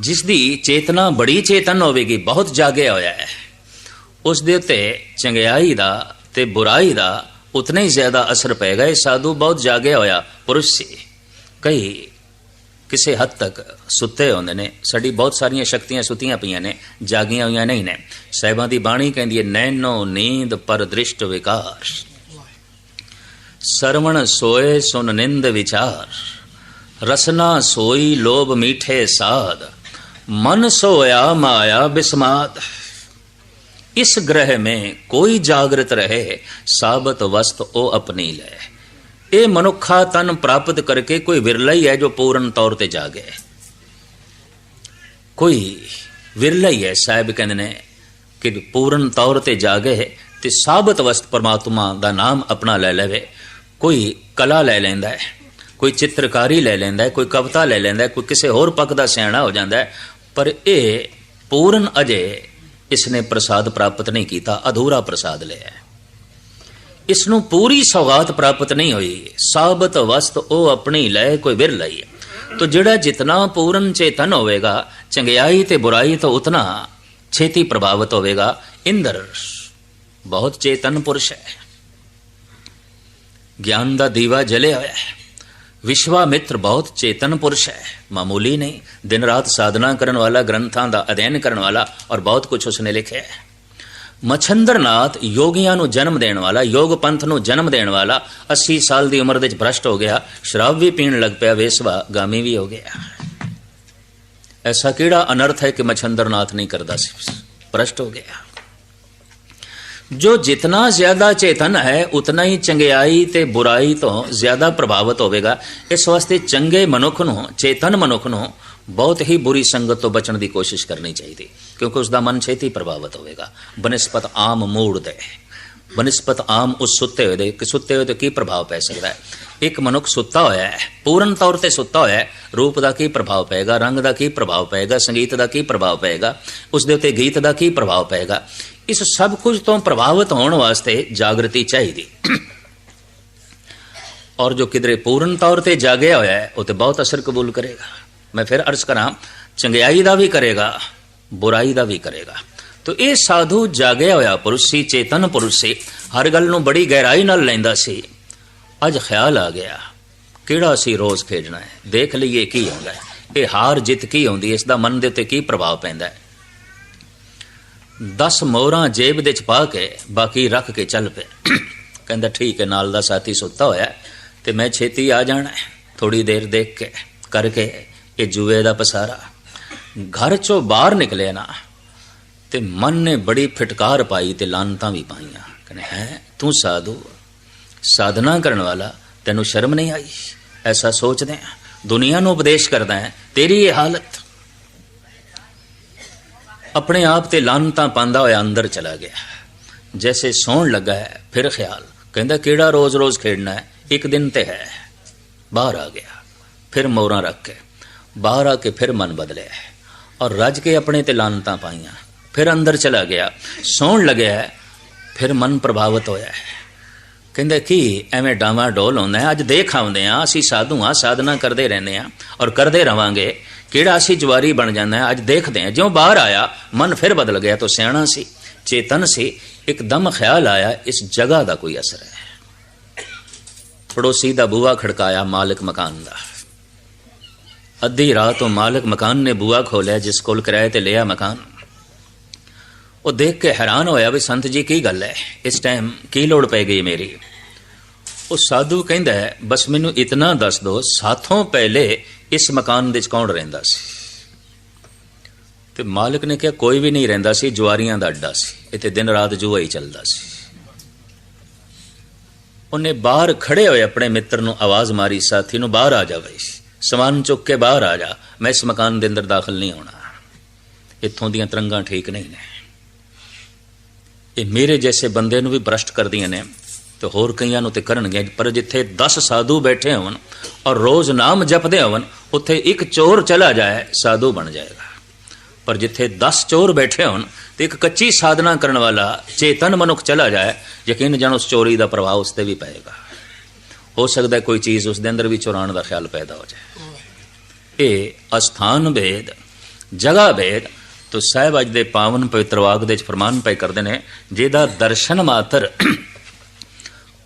ਜਿਸ ਦੀ ਚੇਤਨਾ ਬੜੀ ਚੇਤਨ ਹੋਵੇਗੀ, ਬਹੁਤ ਜਾਗਿਆ ਹੋਇਆ ਹੈ। ਉਸ ਦੇ ਉੱਤੇ ਚੰਗਿਆਈ ਦਾ ਤੇ ਬੁਰਾਈ ਦਾ ਉਤਨਾ ਹੀ ਜ਼ਿਆਦਾ ਅਸਰ ਪਏਗਾ। ਇਹ ਸਾਧੂ ਬਹੁਤ ਜਾਗਿਆ ਹੋਇਆ ਪੁਰਸ਼ ਸੀ। ਕਈ ਕਿਸੇ ਹੱਦ ਤੱਕ ਸੁੱਤੇ ਹੁੰਦੇ ਨੇ। ਸਾਡੀ ਬਹੁਤ ਸਾਰੀਆਂ ਸ਼ਕਤੀਆਂ ਸੁੱਤੀਆਂ ਪਈਆਂ ਨੇ, ਜਾਗੀਆਂ ਹੋਈਆਂ ਨਹੀਂ ਨੇ। ਸਾਹਿਬਾਂ ਦੀ ਬਾਣੀ ਕਹਿੰਦੀ ਹੈ ਨੈਨੋ ਨੀਂਦ ਪਰ ਦ੍ਰਿਸ਼ਟ ਵਿਕਾਰ। ਸਰਵਣ ਸੋਏ ਸੁਨ ਨਿੰਦ ਵਿਚਾਰ। ਰਸਨਾ ਸੋਈ ਲੋਭ ਮੀਠੇ ਸਾਧ। ਮਨ ਸੋਇਆ ਮਾਇਆ ਬਿਸਮਾਦ इस ग्रह में कोई जागृत रहे साबत वस्त ओ अपनी ले ਇਹ ਮਨੁੱਖਾ ਤਨ ਪ੍ਰਾਪਤ ਕਰਕੇ ਕੋਈ ਵਿਰਲਾ ਹੀ ਹੈ ਜੋ ਪੂਰਨ ਤੌਰ ਤੇ ਜਾਗੇ ਕੋਈ ਵਿਰਲਾ ਹੀ ਹੈ ਸਾਹਿਬ ਕਹਿੰਦੇ ਨੇ ਕਿ ਪੂਰਨ ਤੌਰ ਤੇ ਜਾਗੇ ਤੇ ਸਾਬਤ ਵਸਤ ਪਰਮਾਤਮਾ ਦਾ ਨਾਮ ਆਪਣਾ ਲੈ ਲਵੇ ਕੋਈ ਕਲਾ ਲੈ ਲੈਂਦਾ ਹੈ ਕੋਈ ਚਿੱਤਰਕਾਰੀ ਲੈ ਲੈਂਦਾ ਹੈ ਕੋਈ ਕਵਿਤਾ ਲੈ ਲੈਂਦਾ ਹੈ ਕੋਈ ਕਿਸੇ ਹੋਰ ਪੱਖ ਦਾ ਸਿਆਣਾ ਹੋ ਜਾਂਦਾ ਹੈ ਪਰ ਇਹ ਪੂਰਨ ਅਜੇ ਇਸਨੇ ਪ੍ਰਸਾਦ ਪ੍ਰਾਪਤ ਨਹੀਂ ਕੀਤਾ, ਅਧੂਰਾ ਪ੍ਰਸਾਦ ਲਿਆ ਹੈ। ਇਸ ਨੂੰ ਪੂਰੀ ਸੌਗਾਤ ਪ੍ਰਾਪਤ ਨਹੀਂ ਹੋਈ, ਸਾਬਤ ਵਸਤ ਉਹ ਆਪਣੀ ਲੈ ਕੋਈ ਵਿਰ ਲਈ ਹੈ। ਤੋ ਜਿਹੜਾ ਜਿਤਨਾ ਪੂਰਨ ਚੇਤਨ ਹੋਵੇਗਾ, ਚੰਗਿਆਈ ਤੇ ਬੁਰਾਈ ਤੋਂ ਉਤਨਾ ਛੇਤੀ ਪ੍ਰਭਾਵਿਤ ਹੋਵੇਗਾ। ਇੰਦਰ ਬਹੁਤ ਚੇਤਨ ਪੁਰਸ਼ ਹੈ। ਗਿਆਨ ਦਾ ਦੀਵਾ ਜਲਿਆ ਹੋਇਆ ਹੈ। ਵਿਸ਼ਵਾਮਿੱਤਰ ਬਹੁਤ ਚੇਤਨ ਪੁਰਸ਼ ਹੈ। ਮਾਮੂਲੀ ਨਹੀਂ, ਦਿਨ ਰਾਤ ਸਾਧਨਾ ਕਰਨ ਵਾਲਾ, ਗ੍ਰੰਥਾਂ ਦਾ ਅਧਿਐਨ ਕਰਨ ਵਾਲਾ ਔਰ ਬਹੁਤ ਕੁਝ ਉਸਨੇ ਲਿਖਿਆ ਹੈ। ਮਛੰਦਰਨਾਥ ਯੋਗੀਆਂ ਨੂੰ ਜਨਮ ਦੇਣ ਵਾਲਾ, ਯੋਗ ਪੰਥ ਨੂੰ ਜਨਮ ਦੇਣ ਵਾਲਾ 80 ਸਾਲ ਦੀ ਉਮਰ ਦੇ ਵਿੱਚ ਭ੍ਰਸ਼ਟ ਹੋ ਗਿਆ, ਸ਼ਰਾਬ ਵੀ ਪੀਣ ਲੱਗ ਪਿਆ, ਵੇਸਵਾ ਗਾਮੀ ਵੀ ਹੋ ਗਿਆ। ਐਸਾ ਕਿਹੜਾ ਅਨਰਥ ਹੈ ਕਿ ਮਛੰਦਰਨਾਥ ਨਹੀਂ ਕਰਦਾ ਸੀ? ਭ੍ਰਸ਼ਟ ਹੋ ਗਿਆ। ਜੋ ਜਿਤਨਾ ਜ਼ਿਆਦਾ ਚੇਤਨ ਹੈ, ਉਤਨਾ ਹੀ ਚੰਗਿਆਈ ਤੇ ਬੁਰਾਈ ਤੋਂ ਜ਼ਿਆਦਾ ਪ੍ਰਭਾਵਿਤ ਹੋਵੇਗਾ। ਇਸ ਵਾਸਤੇ ਚੰਗੇ ਮਨੁੱਖ ਨੂੰ, ਚੇਤਨ ਮਨੁੱਖ ਨੂੰ ਬਹੁਤ ਹੀ ਬੁਰੀ ਸੰਗਤ ਤੋਂ ਬਚਣ ਦੀ ਕੋਸ਼ਿਸ਼ ਕਰਨੀ ਚਾਹੀਦੀ, ਕਿਉਂਕਿ ਉਸ ਦਾ ਮਨ ਛੇਤੀ ਪ੍ਰਭਾਵਿਤ ਹੋਵੇਗਾ। ਬਨਸਪਤ ਆਮ ਮੂੜ ਦੇ, ਬਨਸਪਤ ਆਮ ਉਸ ਸੁੱਤੇ ਹੋਏ ਦੇ, ਕਿ ਸੁੱਤੇ ਹੋਏ ਤੇ ਕੀ ਪ੍ਰਭਾਵ ਪੈ ਸਕਦਾ ਹੈ? ਇੱਕ ਮਨੁੱਖ ਸੁੱਤਾ ਹੋਇਆ ਹੈ, ਪੂਰਨ ਤੌਰ ਤੇ ਸੁੱਤਾ ਹੋਇਆ ਹੈ, ਰੂਪ ਦਾ ਕੀ ਪ੍ਰਭਾਵ ਪਏਗਾ, ਰੰਗ ਦਾ ਕੀ ਪ੍ਰਭਾਵ ਪਏਗਾ, ਸੰਗੀਤ ਦਾ ਕੀ ਪ੍ਰਭਾਵ ਪਏਗਾ ਉਸ ਦੇ ਉੱਤੇ ਗੀਤ ਦਾ ਕੀ ਪ੍ਰਭਾਵ ਪਏਗਾ? ਇਸ ਸਭ ਕੁਝ ਤੋਂ ਪ੍ਰਭਾਵਿਤ ਹੋਣ ਵਾਸਤੇ ਜਾਗਰਤੀ ਚਾਹੀਦੀ। ਔਰ ਜੋ ਕਿਧਰੇ ਪੂਰਨ ਤੌਰ ਤੇ ਜਾਗਿਆ ਹੋਇਆ ਹੈ, ਉਹ ਤੇ ਬਹੁਤ ਅਸਰ ਕਬੂਲ ਕਰੇਗਾ। ਮੈਂ ਫਿਰ ਅਰਜ਼ ਕਰਾਂ, ਚੰਗਿਆਈ ਦਾ ਵੀ ਕਰੇਗਾ, ਬੁਰਾਈ ਦਾ ਵੀ ਕਰੇਗਾ। ਤੋ ਇਹ ਸਾਧੂ ਜਾਗਿਆ ਹੋਇਆ ਪੁਰਸ਼ ਸੀ, ਚੇਤਨ ਪੁਰਸ਼ ਸੀ, ਹਰ ਗੱਲ ਨੂੰ ਬੜੀ ਗਹਿਰਾਈ ਨਾਲ ਲੈਂਦਾ ਸੀ। ਅੱਜ ਖਿਆਲ ਆ ਗਿਆ, ਕਿਹੜਾ ਸੀ ਰੋਜ਼ ਖੇਡਣਾ ਹੈ? ਦੇਖ ਲਈਏ ਕੀ ਆਉਂਦਾ ਹੈ। ਇਹ ਹਾਰ ਜਿੱਤ ਕੀ ਆਉਂਦੀ ਹੈ? ਇਸ ਦਾ ਮਨ ਦੇ ਉੱਤੇ ਕੀ ਪ੍ਰਭਾਵ ਪੈਂਦਾ ਹੈ? 10 ਮੋਹਰਾਂ ਜੇਬ ਦੇ ਚ ਪਾ ਕੇ ਬਾਕੀ ਰੱਖ ਕੇ ਚੱਲ ਪਏ। ਕਹਿੰਦਾ ਠੀਕ ਹੈ ਨਾਲ ਦਾ ਸਾਥੀ ਸੁੱਤਾ ਹੋਇਆ ਹੈ, ਤੇ ਮੈਂ ਛੇਤੀ ਆ ਜਾਣਾ ਥੋੜੀ ਦੇਰ ਦੇਖ ਕੇ ਕਰਕੇ ਇਹ ਜੂਏ ਦਾ ਪਸਾਰਾ। ਘਰ ਚੋਂ ਬਾਹਰ ਨਿਕਲੇ ਨਾ ਤੇ ਮਨ ਨੇ ਬੜੀ ਫਟਕਾਰ ਪਾਈ ਤੇ ਲਾਨਤਾਂ ਵੀ ਪਾਈਆਂ। ਕਹਿੰਦੇ ਹੈ ਤੂੰ ਸਾਧੂ? ਸਾਧਨਾ ਕਰਨ ਵਾਲਾ? ਤੈਨੂੰ ਸ਼ਰਮ ਨਹੀਂ ਆਈ? ਐਸਾ ਸੋਚਦੇ ਆ? ਦੁਨੀਆ ਨੂੰ ਉਪਦੇਸ਼ ਕਰਦਾ ਹੈ ਤੇਰੀ ਇਹ ਹਾਲਤ? ਆਪਣੇ ਆਪ ਤੇ ਲਾਨਤਾਂ ਪਾਉਂਦਾ ਹੋਇਆ ਅੰਦਰ ਚਲਾ ਗਿਆ। ਜੈਸੇ ਸੌਣ ਲੱਗਾ ਹੈ, ਫਿਰ ਖਿਆਲ, ਕਹਿੰਦਾ, ਕਿਹੜਾ ਰੋਜ਼-ਰੋਜ਼ ਖੇਡਣਾ ਹੈ? ਇੱਕ ਦਿਨ ਤੇ ਹੈ। ਬਾਹਰ ਆ ਗਿਆ। ਫਿਰ ਮੋਰਾਂ ਰੱਖ ਕੇ, ਬਾਹਰ ਆ ਕੇ ਫਿਰ ਮਨ ਬਦਲਿਆ ਔਰ ਰੱਜ ਕੇ ਆਪਣੇ ਤੇ ਲਾਨਤਾਂ ਪਾਈਆਂ। ਫਿਰ ਅੰਦਰ ਚਲਾ ਗਿਆ। ਸੌਣ ਲੱਗਿਆ ਫਿਰ ਮਨ ਪ੍ਰਭਾਵਿਤ ਹੋਇਆ ਹੈ। ਕਹਿੰਦਾ, ਕੀ ਐਵੇਂ ਡਾਵਾ ਡੋਲ ਹੁੰਦਾ ਅੱਜ ਦੇਖ ਆਉਂਦੇ ਆ ਅਸੀਂ ਸਾਧੂ ਆ ਸਾਧਨਾ ਕਰਦੇ ਰਹਿੰਦੇ ਆ ਔਰ ਕਰਦੇ ਰਵਾਂਗੇ। ਕਿਹੜਾ ਅਸੀਂ ਜਵਾਰੀ ਬਣ ਜਾਂਦਾ ਹੈ? ਅੱਜ ਦੇਖਦੇ ਹਾਂ। ਜਿਉਂ ਬਾਹਰ ਆਇਆ, ਮਨ ਫਿਰ ਬਦਲ ਗਿਆ ਤਾਂ ਸਿਆਣਾ ਸੀ, ਚੇਤਨ ਸੀ। ਇੱਕਦਮ ਖਿਆਲ ਆਇਆ, ਇਸ ਜਗ੍ਹਾ ਦਾ ਕੋਈ ਅਸਰ ਹੈ। ਪੜੋਸੀ ਦਾ ਬੂਆ ਖੜਕਾਇਆ ਮਾਲਕ ਮਕਾਨ ਦਾ। ਅੱਧੀ ਰਾਤ ਤੋਂ ਮਾਲਕ ਮਕਾਨ ਨੇ ਬੂਹਾ ਖੋਲਿਆ, ਜਿਸ ਕੋਲ ਕਿਰਾਏ ਤੇ ਲਿਆ ਮਕਾਨ। ਉਹ ਦੇਖ ਕੇ ਹੈਰਾਨ ਹੋਇਆ ਵੀ ਸੰਤ ਜੀ, ਕੀ ਗੱਲ ਹੈ? ਇਸ ਟਾਈਮ ਕੀ ਲੋੜ ਪੈ ਗਈ ਮੇਰੀ? ਉਹ ਸਾਧੂ ਕਹਿੰਦਾ ਹੈ, ਬਸ ਮੈਨੂੰ ਇਤਨਾ ਦੱਸ ਦਿਓ ਸਾਥੋਂ ਪਹਿਲੇ ਇਸ ਮਕਾਨ ਦੇ ਵਿੱਚ ਕੌਣ ਰਹਿੰਦਾ ਸੀ? ਤੇ ਮਾਲਕ ਨੇ ਕਿਹਾ, ਕੋਈ ਵੀ ਨਹੀਂ ਰਹਿੰਦਾ ਸੀ, ਜੁਆਰੀਆਂ ਦਾ ਅੱਡਾ ਸੀ, ਇੱਥੇ ਦਿਨ ਰਾਤ ਜੂਆ ਹੀ ਚੱਲਦਾ ਸੀ। ਉਹਨੇ ਬਾਹਰ ਖੜੇ ਹੋਏ ਆਪਣੇ ਮਿੱਤਰ ਨੂੰ ਆਵਾਜ਼ ਮਾਰੀ, ਸਾਥੀ ਨੂੰ ਬਾਹਰ ਆ ਜਾ ਬਈ, ਸਮਾਨ ਚੁੱਕ ਕੇ ਬਾਹਰ ਆ ਜਾ, ਮੈਂ ਇਸ ਮਕਾਨ ਦੇ ਅੰਦਰ ਦਾਖਲ ਨਹੀਂ ਹੋਣਾ। ਇੱਥੋਂ ਦੀਆਂ ਤਰੰਗਾਂ ਠੀਕ ਨਹੀਂ ਨੇ। ਇਹ ਮੇਰੇ ਜੈਸੇ ਬੰਦੇ ਨੂੰ ਵੀ ਭ੍ਰਸ਼ਟ ਕਰਦੀਆਂ ਨੇ। ਤੇ ਹੋਰ ਕਈਆਂ ਨੂੰ ਤੇ ਕਰਨਗੇ ਪਰ ਜਿੱਥੇ 10 ਸਾਧੂ ਬੈਠੇ ਹੋਣ ਔਰ ਰੋਜ਼ ਨਾਮ ਜਪਦੇ ਹੋਣ, ਉੱਥੇ ਇੱਕ ਚੋਰ ਚਲਾ ਜਾਏ, ਸਾਧੂ ਬਣ ਜਾਏਗਾ। ਪਰ ਜਿੱਥੇ 10 ਚੋਰ ਬੈਠੇ ਹੋਣ ਤੇ ਇੱਕ ਕੱਚੀ ਸਾਧਨਾ ਕਰਨ ਵਾਲਾ ਚੇਤਨ ਮਨੁੱਖ ਚਲਾ ਜਾਏ, ਯਕੀਨ ਜਾਣ ਉਸ ਚੋਰੀ ਦਾ ਪ੍ਰਭਾਵ ਉਸ ਤੇ ਵੀ ਪਏਗਾ। ਹੋ ਸਕਦਾ ਕੋਈ ਚੀਜ਼ ਉਸ ਦੇ ਅੰਦਰ ਵੀ ਚੁਰਾਉਣ ਦਾ ਖਿਆਲ ਪੈਦਾ ਹੋ ਜਾਏ। ਇਹ ਅਸਥਾਨ ਭੇਦ, ਜਗ੍ਹਾ ਭੇਦ, ਤੋ ਸਾਹਿਬ ਅੱਜ ਦੇ ਪਾਵਨ ਪਵਿੱਤਰ ਵਾਕ ਦੇ ਚ ਫਰਮਾਨ ਪਏ ਕਰਦੇ ਨੇ, ਜਿਹਦਾ ਦਰਸ਼ਨ ਮਾਤਰ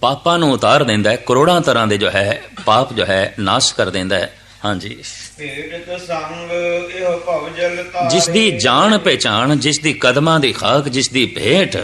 ਪਾਪਾਂ ਨੂੰ ਉਤਾਰ ਦਿੰਦਾ ਹੈ ਕਰੋੜਾਂ ਤਰ੍ਹਾਂ ਦੇ ਜੋ ਹੈ ਪਾਪ ਜੋ ਹੈ ਨਾਸ਼ ਕਰ ਦਿੰਦਾ ਹੈ। ਹਾਂਜੀ। ਜਿਸ ਦੀ ਜਾਣ ਪਹਿਚਾਣ ਜਿਸ ਦੀ ਕਦਮਾਂ ਦੀ ਖਾਕ ਜਿਸ ਦੀ ਭੇਟ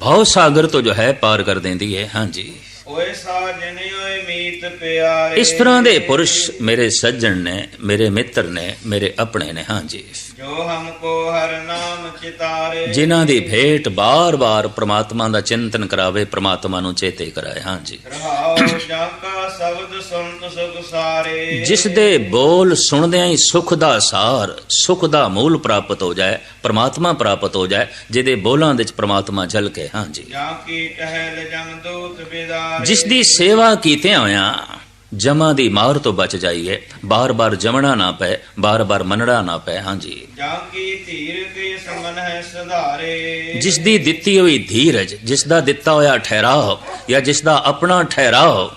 ਭਉ ਸਾਗਰ ਤੋਂ ਜੋ ਹੈ ਪਾਰ ਕਰ ਦਿੰਦੀ ਹੈ। ਹਾਂਜੀ। ਓਏ ਸਾਜਨ ਓਏ ਮੀਤ ਪਿਆਰੇ। ਇਸ ਤਰ੍ਹਾਂ ਦੇ ਪੁਰਸ਼ ਮੇਰੇ ਸੱਜਣ ਨੇ ਮੇਰੇ ਮਿੱਤਰ ਨੇ ਮੇਰੇ ਆਪਣੇ ਨੇ। ਹਾਂਜੀ। ਜੋ ਹਮਕੋ ਹਰ ਨਾਮ ਚਿਤਾਰੇ। ਜਿਨ੍ਹਾਂ ਦੀ ਭੇਟ ਬਾਰ-ਬਾਰ ਪ੍ਰਮਾਤਮਾ ਦਾ ਚਿੰਤਨ ਕਰਾਵੇ ਪ੍ਰਮਾਤਮਾ ਨੂੰ ਚੇਤੇ ਕਰਾਏ। ਹਾਂਜੀ ਰਹਾਉ ਜਾਂ ਕਾ ਸ਼ਬਦ ਸੁਣਤ ਸੁਖ ਸਾਰੇ। ਜਿਸ ਦੇ ਬੋਲ ਸੁਣਦਿਆਂ ਹੀ ਸੁਖ ਦਾ ਸਾਰ ਸੁਖ ਦਾ ਮੂਲ ਪ੍ਰਾਪਤ ਹੋ ਜਾਏ ਪ੍ਰਮਾਤਮਾ ਪ੍ਰਾਪਤ ਹੋ ਜਾਏ ਜਿਹਦੇ ਬੋਲਾਂ ਵਿੱਚ ਪ੍ਰਮਾਤਮਾ ਝਲਕੇ ਹਾਂਜੀ ਜਾਂ। ਕੀ ਟਹਿਲ ਜਮ ਦੂਤ ਬਿਦਾਰੇ। ਜਿਸ ਦੀ ਸੇਵਾ ਕੀਤੇ ਹੋਇਆਂ ਜਮਾ ਦੀ ਮਾਰ ਤੋਂ ਬਚ ਜਾਈਏ। ਬਾਰ-ਬਾਰ ਜਮਣਾ ਨਾ ਪਏ ਬਾਰ-ਬਾਰ ਮੰਨਣਾ ਨਾ ਪਏ। ਹਾਂਜੀ। ਜਾਂ ਕੀ ਧੀਰ ਤੇ ਸਮਨ ਹੈ ਸੁਧਾਰੇ। ਜਿਸ ਦੀ ਦਿੱਤੀ ਹੋਈ ਧੀਰਜ ਜਿਸ ਦਾ ਦਿੱਤਾ ਹੋਇਆ ਠਹਿਰਾਓ ਜਾਂ ਜਿਸ ਦਾ ਆਪਣਾ ਠਹਿਰਾਓ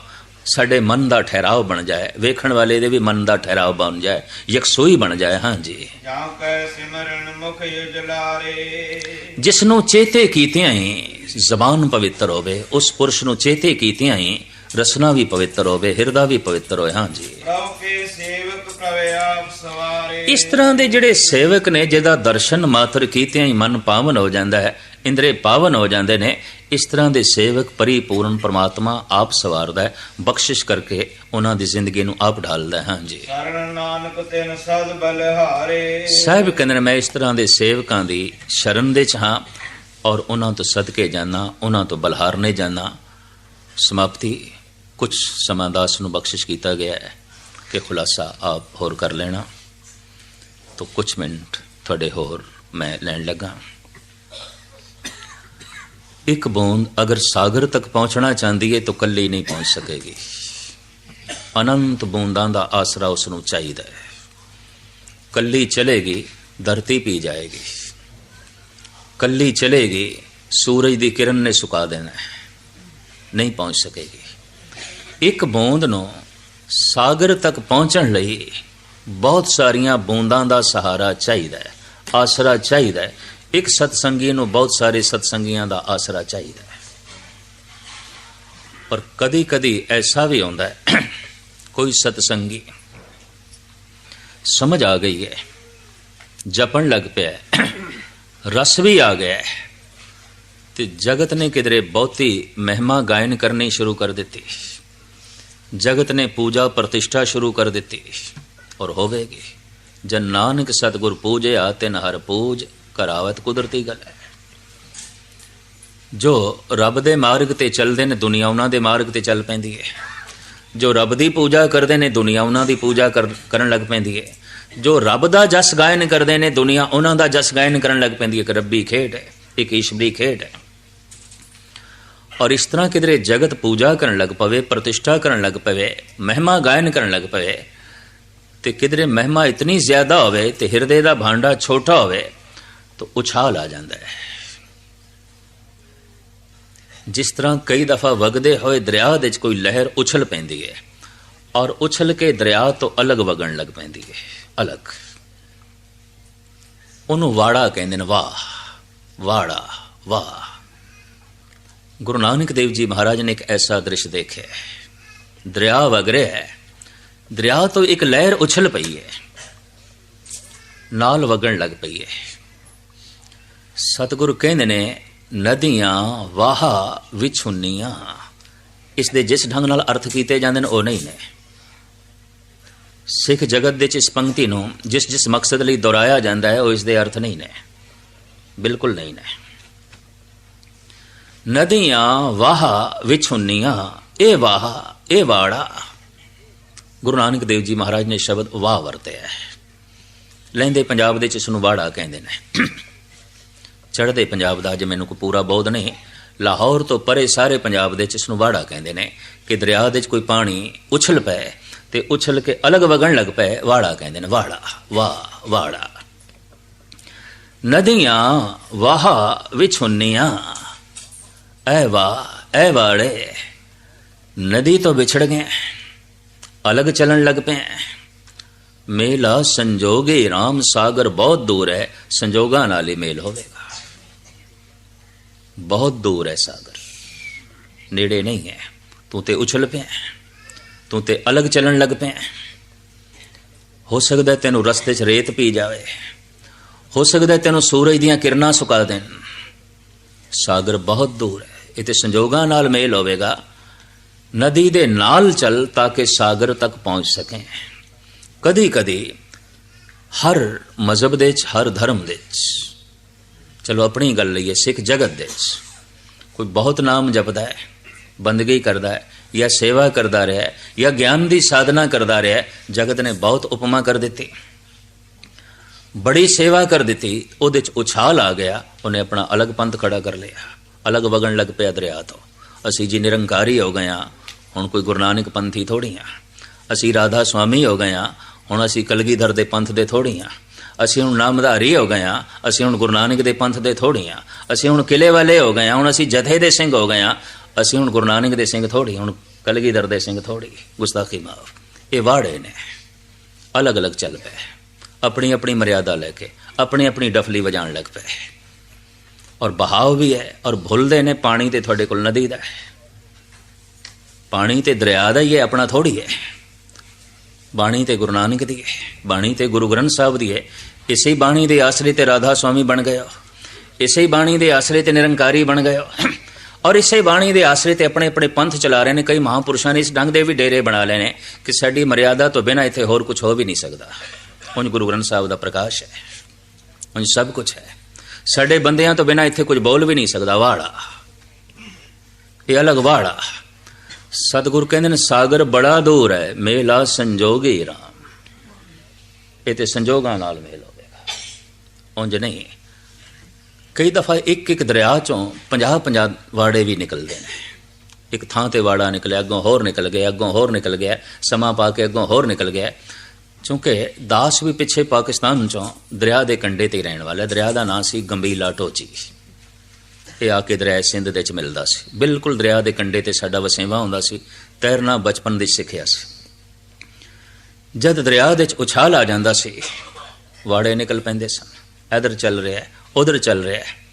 ਸਾਡੇ ਮਨ ਦਾ ਠਹਿਰਾਓ ਬਣ ਜਾਏ। ਵੇਖਣ ਵਾਲੇ ਦੇ ਵੀ ਮਨ ਦਾ ਠਹਿਰਾਓ ਬਣ ਜਾਏ। ਯਕਸੋਈ ਬਣ ਜਾਏ ਹਾਂਜੀ। ਜਾਂ ਕੈ ਸਿਮਰਨ ਮੁਖ ਉਜਲਾਰੇ। ਜਿਸ ਨੂੰ ਚੇਤੇ ਕੀਤਿਆਂ ਹੀ ਜ਼ਬਾਨ ਪਵਿੱਤਰ ਹੋਵੇ ਉਸ ਪੁਰਸ਼ ਨੂੰ ਚੇਤੇ ਕੀਤਿਆਂ ਹੀ ਰਸਨਾ ਵੀ ਪਵਿੱਤਰ ਹੋਵੇ ਹਿਰਦਾ ਵੀ ਪਵਿੱਤਰ ਹੋਏ ਹਾਂਜੀ ਪ੍ਰਭ ਕੇ ਸੇਵਕ ਪ੍ਰਭ ਆਪ ਸਵਾਰੇ। ਇਸ ਤਰ੍ਹਾਂ ਦੇ ਜਿਹੜੇ ਸੇਵਕ ਨੇ ਜਿਹਦਾ ਦਰਸ਼ਨ ਮਾਤਰ ਕੀਤਿਆਂ ਹੀ ਮਨ ਪਾਵਨ ਹੋ ਜਾਂਦਾ ਹੈ ਇੰਦਰੇ ਪਾਵਨ ਹੋ ਜਾਂਦੇ ਨੇ ਇਸ ਤਰ੍ਹਾਂ ਦੇ ਸੇਵਕ ਪਰਿਪੂਰਨ ਪ੍ਰਮਾਤਮਾ ਆਪ ਸਵਾਰਦਾ ਹੈ ਬਖਸ਼ਿਸ਼ ਕਰਕੇ ਉਹਨਾਂ ਦੀ ਜ਼ਿੰਦਗੀ ਨੂੰ ਆਪ ਢਾਲਦਾ ਹੈ ਹਾਂਜੀ ਸਰਨ ਨਾਨਕ ਤਿਨ ਸਦ ਬਲਹਾਰੇ ਸਾਹਿਬ ਕਹਿੰਦੇ ਮੈਂ ਇਸ ਤਰ੍ਹਾਂ ਦੇ ਸੇਵਕਾਂ ਦੀ ਸ਼ਰਨ ਦੇ ਚ ਹਾਂ ਔਰ ਉਹਨਾਂ ਤੋਂ ਸਦਕੇ ਜਾਣਾ ਉਹਨਾਂ ਤੋਂ ਬਲਹਾਰਨੇ ਜਾਣਾ ਸਮਾਪਤੀ। ਕੁਝ ਸਮਾਂ ਦਾਸ ਨੂੰ ਬਖਸ਼ਿਸ਼ ਕੀਤਾ ਗਿਆ ਹੈ ਕਿ ਖੁਲਾਸਾ ਆਪ ਹੋਰ ਕਰ ਲੈਣਾ। ਤਾਂ ਕੁਝ ਮਿੰਟ ਤੁਹਾਡੇ ਹੋਰ ਮੈਂ ਲੈਣ ਲੱਗਾ। ਇੱਕ ਬੂੰਦ ਅਗਰ ਸਾਗਰ ਤੱਕ ਪਹੁੰਚਣਾ ਚਾਹੁੰਦੀ ਹੈ ਤਾਂ ਕੱਲੀ ਨਹੀਂ ਪਹੁੰਚ ਸਕੇਗੀ। ਅਨੰਤ ਬੂੰਦਾਂ ਦਾ ਆਸਰਾ ਉਸ ਨੂੰ ਚਾਹੀਦਾ ਹੈ। ਕੱਲੀ ਚਲੇਗੀ, ਧਰਤੀ ਪੀ ਜਾਏਗੀ। ਕੱਲੀ ਚਲੇਗੀ, ਸੂਰਜ ਦੀ ਕਿਰਨ ਨੇ ਸੁਕਾ ਦੇਣਾ ਨਹੀਂ ਪਹੁੰਚ ਸਕੇਗੀ। ਇੱਕ ਬੂੰਦ ਨੂੰ ਸਾਗਰ ਤੱਕ ਪਹੁੰਚਣ ਲਈ ਬਹੁਤ ਸਾਰੀਆਂ ਬੂੰਦਾਂ ਦਾ ਸਹਾਰਾ ਚਾਹੀਦਾ ਹੈ, ਆਸਰਾ ਚਾਹੀਦਾ ਹੈ। ਇੱਕ ਸਤਸੰਗੀ ਨੂੰ ਬਹੁਤ ਸਾਰੇ ਸਤਸੰਗੀਆਂ ਦਾ ਆਸਰਾ ਚਾਹੀਦਾ ਹੈ। ਪਰ ਕਦੀ ਕਦੀ ਐਸਾ ਵੀ ਹੁੰਦਾ ਹੈ, ਕੋਈ ਸਤਸੰਗੀ ਸਮਝ ਆ ਗਈ ਹੈ, ਜਪਣ ਲੱਗ ਪਿਆ ਰਸ ਵੀ ਆ ਗਿਆ ਹੈ ਤੇ ਜਗਤ ਨੇ ਕਿਧਰੇ ਬਹੁਤੀ ਮਹਿਮਾ ਗਾਇਨ ਕਰਨੀ ਸ਼ੁਰੂ ਕਰ ਦਿੱਤੀ। ਜਗਤ ਨੇ ਪੂਜਾ ਪ੍ਰਤਿਸ਼ਠਾ ਸ਼ੁਰੂ ਕਰ ਦਿੱਤੀ ਔਰ ਹੋਵੇਗੀ। ਜਨ ਨਾਨਕ ਸਤਗੁਰ ਪੂਜਿਆ, ਤਿਨ ਹਰ ਪੂਜ, ਕਰਾਵਤ ਕੁਦਰਤੀ ਗੱਲ ਹੈ। ਜੋ ਰੱਬ ਦੇ ਮਾਰਗ ਤੇ ਚੱਲਦੇ ਨੇ, ਦੁਨੀਆ ਉਹਨਾਂ ਦੇ ਮਾਰਗ ਤੇ ਚੱਲ ਪੈਂਦੀ ਹੈ। ਜੋ ਰੱਬ ਦੀ ਪੂਜਾ ਕਰਦੇ ਨੇ, ਦੁਨੀਆ ਉਹਨਾਂ ਦੀ ਪੂਜਾ ਕਰ- ਕਰਨ ਲੱਗ ਪੈਂਦੀ ਹੈ। ਜੋ ਰੱਬ ਦਾ ਜਸ ਗਾਇਨ ਕਰਦੇ ਨੇ, ਦੁਨੀਆ ਉਹਨਾਂ ਦਾ ਜਸ ਗਾਇਨ ਕਰਨ ਲੱਗ ਪੈਂਦੀ ਹੈ। ਇੱਕ ਰੱਬੀ ਖੇਡ ਹੈ, ਇੱਕ ਈਸ਼ਵਰੀ ਖੇਡ ਹੈ। ਔਰ ਇਸ ਤਰ੍ਹਾਂ ਕਿਧਰੇ ਜਗਤ ਪੂਜਾ ਕਰਨ ਲੱਗ ਪਵੇ, ਪ੍ਰਤਿਸ਼ਠਾ ਕਰਨ ਲੱਗ ਪਵੇ, ਮਹਿਮਾ ਗਾਇਨ ਕਰਨ ਲੱਗ ਪਵੇ, ਤੇ ਕਿਧਰੇ ਮਹਿਮਾ ਇਤਨੀ ਜ਼ਿਆਦਾ ਹੋਵੇ ਤੇ ਹਿਰਦੇ ਦਾ ਭਾਂਡਾ ਛੋਟਾ ਹੋਵੇ, ਤਾਂ ਉਛਾਲ ਆ ਜਾਂਦਾ ਹੈ। ਜਿਸ ਤਰ੍ਹਾਂ ਕਈ ਦਫਾ ਵਗਦੇ ਹੋਏ ਦਰਿਆ ਦੇ ਵਿੱਚ ਕੋਈ ਲਹਿਰ ਉਛਲ ਪੈਂਦੀ ਹੈ, ਔਰ ਉਛਲ ਕੇ ਦਰਿਆ ਤੋਂ ਅਲੱਗ ਵਗਣ ਲੱਗ ਪੈਂਦੀ ਹੈ, ਅਲੱਗ। ਉਹਨੂੰ ਵਾੜਾ ਕਹਿੰਦੇ ਨੇ, ਵਾਹ, ਵਾੜਾ, ਵਾਹ। ਗੁਰੂ ਨਾਨਕ ਦੇਵ ਜੀ ਮਹਾਰਾਜ ਨੇ ਇੱਕ ਐਸਾ ਦ੍ਰਿਸ਼ ਦੇਖਿਆ ਦਰਿਆ ਵਗ ਰਿਹਾ ਹੈ। ਦਰਿਆ ਤੋਂ ਇੱਕ ਲਹਿਰ ਉਛਲ ਪਈ ਹੈ। ਨਾਲ ਵਗਣ ਲੱਗ ਪਈ ਹੈ। ਸਤਿਗੁਰੂ ਕਹਿੰਦੇ ਨੇ, ਨਦੀਆਂ, ਵਾਹਾ, ਵਿਛੁੰਨੀਆਂ। ਇਸ ਦੇ ਜਿਸ ਢੰਗ ਨਾਲ ਅਰਥ ਕੀਤੇ ਜਾਂਦੇ ਨੇ, ਉਹ ਨਹੀਂ ਨੇ। ਸਿੱਖ ਜਗਤ ਦੇ ਚ ਇਸ ਪੰਕਤੀ ਨੂੰ ਜਿਸ ਜਿਸ ਮਕਸਦ ਲਈ ਦੁਹਰਾਇਆ ਜਾਂਦਾ ਹੈ, ਉਹ ਇਸ ਦੇ ਅਰਥ ਨਹੀਂ ਨੇ। ਬਿਲਕੁਲ ਨਹੀਂ ਨੇ। ਨਦੀਆਂ ਵਾਹਾ ਵਿਛੁੰਨੀਆਂ ਇਹ ਵਾਹ, ਇਹ ਵਾੜਾ। ਗੁਰੂ ਨਾਨਕ ਦੇਵ ਜੀ ਮਹਾਰਾਜ ਨੇ ਸ਼ਬਦ ਵਾਹ ਵਰਤਿਆ ਹੈ। ਲੈਂਦੇ ਪੰਜਾਬ ਦੇ ਚ ਇਸ ਨੂੰ ਵਾੜਾ ਕਹਿੰਦੇ ਨੇ। ਚੜ੍ਹਦੇ ਪੰਜਾਬ ਦਾ ਅੱਜ ਮੈਨੂੰ ਕੋਈ ਪੂਰਾ ਬੋਧ ਨਹੀਂ। ਲਾਹੌਰ ਤੋਂ ਪਰੇ ਸਾਰੇ ਪੰਜਾਬ ਦੇ ਚ ਇਸ ਨੂੰ ਵਾੜਾ ਕਹਿੰਦੇ ਨੇ ਕਿ ਦਰਿਆ ਦੇ ਚ ਕੋਈ ਪਾਣੀ ਉਛਲ ਪਏ ਤੇ ਉਛਲ ਕੇ ਅਲੱਗ ਵਗਣ ਲੱਗ ਪਏ, ਵਾੜਾ ਕਹਿੰਦੇ ਨੇ, ਵਾੜਾ ਵਾਹ ਵਾੜਾ। ਨਦੀਆਂ ਵਾਹ ਵਿਛੁੰਨੀਆਂ ਐ ਵਾਹ ਐ ਵਾੜੇ ਨਦੀ ਤੋਂ ਵਿਛੜ ਗਏ ਅਲੱਗ ਚੱਲਣ ਲੱਗ ਪਏ ਮੇਲਾ ਸੰਜੋਗੇ RAM ਸਾਗਰ ਬਹੁਤ ਦੂਰ ਹੈ ਸੰਜੋਗਾਂ ਨਾਲ ਹੀ ਮੇਲ ਹੋਵੇਗਾ ਬਹੁਤ ਦੂਰ ਹੈ ਸਾਗਰ ਨੇੜੇ ਨਹੀਂ ਹੈ ਤੂੰ ਤੇ ਉਛਲ ਪਿਆ ਤੂੰ ਤੇ ਅਲੱਗ ਚੱਲਣ ਲੱਗ ਪਿਆ ਹੋ ਸਕਦਾ ਤੈਨੂੰ ਰਸਤੇ 'ਚ ਰੇਤ ਪੀ ਜਾਵੇ ਹੋ ਸਕਦਾ ਤੈਨੂੰ ਸੂਰਜ ਦੀਆਂ ਕਿਰਨਾਂ ਸੁਕਾ ਦੇਣ ਸਾਗਰ ਬਹੁਤ ਦੂਰ ਹੈ ਇਹ ਤੇ ਸੰਜੋਗਾਂ ਨਾਲ ਮੇਲ ਹੋਵੇਗਾ, ਨਦੀ ਦੇ ਨਾਲ ਚੱਲ ਤਾਂ ਕਿ ਸਾਗਰ ਤੱਕ ਪਹੁੰਚ ਸਕੇ। ਕਦੀ ਕਦੀ ਹਰ ਮਜ਼ਹਬ ਦੇ ਚ ਹਰ ਧਰਮ ਦੇ ਚ ਚਲੋ ਆਪਣੀ ਗੱਲ ਲਈਏ, ਸਿੱਖ ਜਗਤ ਦੇ ਚ ਕੋਈ ਬਹੁਤ ਨਾਮ ਜਪਦਾ ਹੈ, ਬੰਦਗੀ ਕਰਦਾ ਹੈ, ਜਾਂ ਸੇਵਾ ਕਰਦਾ ਰਿਹਾ ਹੈ, ਜਾਂ ਗਿਆਨ ਦੀ ਸਾਧਨਾ ਕਰਦਾ ਰਿਹਾ ਹੈ, ਜਗਤ ਨੇ ਬਹੁਤ ਉਪਮਾ ਕਰ ਦਿੱਤੀ। ਬੜੀ ਸੇਵਾ ਕਰ ਦਿੱਤੀ, ਉਹਦੇ ਚ ਉਛਾਲ ਆ ਗਿਆ, ਉਹਨੇ ਆਪਣਾ ਅਲੱਗ ਪੰਥ ਖੜਾ ਕਰ ਲਿਆ। ਅਲੱਗ ਵਗਣ ਲੱਗ ਪਿਆ ਦਰਿਆ ਤੋਂ। ਅਸੀਂ ਜੀ ਨਿਰੰਕਾਰੀ ਹੋ ਗਏ ਹਾਂ। ਹੁਣ ਕੋਈ ਗੁਰੂ ਨਾਨਕ ਪੰਥੀ ਥੋੜੀ ਆ ਅਸੀਂ ਰਾਧਾ ਸੁਆਮੀ ਹੋ ਗਏ ਹਾਂ। ਹੁਣ ਅਸੀਂ ਕਲਗੀਧਰ ਦੇ ਪੰਥ ਦੇ ਥੋੜੀ ਆ ਅਸੀਂ ਹੁਣ ਨਾਮਧਾਰੀ ਹੋ ਗਏ ਹਾਂ। ਅਸੀਂ ਹੁਣ ਗੁਰੂ ਨਾਨਕ ਦੇ ਪੰਥ ਦੇ ਥੋੜੀ ਆ ਅਸੀਂ ਹੁਣ ਕਿਲੇ ਵਾਲੇ ਹੋ ਗਏ ਹਾਂ। ਹੁਣ ਅਸੀਂ ਜਥੇ ਦੇ ਸਿੰਘ ਹੋ ਗਏ ਹਾਂ। ਅਸੀਂ ਹੁਣ ਗੁਰੂ ਨਾਨਕ ਦੇ ਸਿੰਘ ਥੋੜੀ ਹੁਣ ਕਲਗੀਧਰ ਦੇ ਸਿੰਘ ਥੋੜੀ ਗੁਸਤਾਖੀ ਮਾਫ। ਇਹ ਵਾੜੇ ਨੇ। ਅਲੱਗ-ਅਲੱਗ ਚੱਲ ਪਏ। ਆਪਣੀ ਆਪਣੀ ਮਰਿਆਦਾ ਲੈ ਕੇ ਆਪਣੀ ਆਪਣੀ ਡਫਲੀ ਵਜਾਣ ਲੱਗ ਪਏ। ਔਰ ਬਹਾਵ ਵੀ ਹੈ, ਔਰ ਭੁੱਲਦੇ ਨੇ, ਪਾਣੀ ਤੇ ਤੁਹਾਡੇ ਕੋਲ ਨਦੀ ਦਾ ਹੈ। ਪਾਣੀ ਤੇ ਦਰਿਆ ਦਾ ਹੀ ਹੈ, ਆਪਣਾ ਥੋੜੀ ਹੈ। ਬਾਣੀ ਤੇ ਗੁਰੂ ਨਾਨਕ ਦੀ ਹੈ, ਬਾਣੀ ਤੇ ਗੁਰੂ ਗ੍ਰੰਥ ਸਾਹਿਬ ਦੀ ਹੈ। ਇਸੇ ਹੀ ਬਾਣੀ ਦੇ ਆਸਰੇ ਤੇ ਰਾਧਾ ਸੁਆਮੀ ਬਣ ਗਏ ਹੋ। ਇਸੇ ਹੀ ਬਾਣੀ ਦੇ ਆਸਰੇ ਤੇ ਨਿਰੰਕਾਰੀ ਬਣ ਗਏ ਹੋ। ਔਰ ਇਸੇ ਬਾਣੀ ਦੇ ਆਸਰੇ ਤੇ ਆਪਣੇ ਆਪਣੇ ਪੰਥ ਚਲਾ ਰਹੇ ਨੇ, ਕਈ ਮਹਾਂਪੁਰਸ਼ਾਂ ਨੇ ਇਸ ਢੰਗ ਦੇ ਵੀ ਡੇਰੇ ਬਣਾ ਲਏ ਨੇ ਕਿ ਸਾਡੀ ਮਰਿਆਦਾ ਤੋਂ ਬਿਨਾਂ ਇੱਥੇ ਹੋਰ ਕੁਝ ਹੋ ਵੀ ਨਹੀਂ ਸਕਦਾ। ਉਂਝ ਗੁਰੂ ਗ੍ਰੰਥ ਸਾਹਿਬ ਦਾ ਪ੍ਰਕਾਸ਼ ਹੈ। ਉਂਝ ਸਭ ਕੁਝ ਹੈ। ਸਾਡੇ ਬੰਦਿਆਂ ਤੋਂ ਬਿਨਾਂ ਇੱਥੇ ਕੁਝ ਬੋਲ ਵੀ ਨਹੀਂ ਸਕਦਾ, ਵਾੜਾ। ਇਹ ਅਲੱਗ ਵਾੜਾ। ਸਤਿਗੁਰ ਕਹਿੰਦੇ ਨੇ, ਸਾਗਰ ਬੜਾ ਦੂਰ ਹੈ, ਮੇਲਾ ਸੰਜੋਗੇ ਰਾਮ। ਇਹ ਤੇ ਸੰਜੋਗਾਂ ਨਾਲ ਮੇਲ ਹੋਵੇਗਾ ਉਂਝ ਨਹੀਂ। ਕਈ ਦਫਾ ਇੱਕ ਇੱਕ ਦਰਿਆ ਚੋਂ 50 50 ਵਾੜੇ ਵੀ ਨਿਕਲਦੇ ਨੇ। ਇੱਕ ਥਾਂ ਤੇ ਵਾੜਾ ਨਿਕਲਿਆ, ਅੱਗੋਂ ਹੋਰ ਨਿਕਲ ਗਿਆ, ਅੱਗੋਂ ਹੋਰ ਨਿਕਲ ਗਿਆ, ਸਮਾਂ ਪਾ ਕੇ ਅੱਗੋਂ ਹੋਰ ਨਿਕਲ ਗਿਆ। ਕਿਉਂਕਿ ਦਾਸ ਵੀ ਪਿੱਛੇ ਪਾਕਿਸਤਾਨ ਚੋਂ ਦਰਿਆ ਦੇ ਕੰਢੇ ਤੇ ਹੀ ਰਹਿਣ ਵਾਲਾ ਦਰਿਆ ਦਾ ਨਾਂ ਸੀ ਗੰਬੀਲਾ ਟੋਚੀ ਇਹ ਆ ਕੇ ਦਰਿਆ ਸਿੰਧ ਦੇ ਵਿੱਚ ਮਿਲਦਾ ਸੀ। ਬਿਲਕੁਲ ਦਰਿਆ ਦੇ ਕੰਢੇ ਤੇ ਸਾਡਾ ਵਸੇਵਾ ਹੁੰਦਾ ਸੀ। ਤੈਰਨਾ ਬਚਪਨ ਦੀ ਸਿੱਖਿਆ ਸੀ। ਜਦ ਦਰਿਆ ਦੇ ਵਿੱਚ ਉਛਾਲ ਆ ਜਾਂਦਾ ਸੀ, ਵਾੜੇ ਨਿਕਲ ਪੈਂਦੇ ਸਨ। ਇਧਰ ਚੱਲ ਰਿਹਾ ਹੈ, ਉਧਰ ਚੱਲ ਰਿਹਾ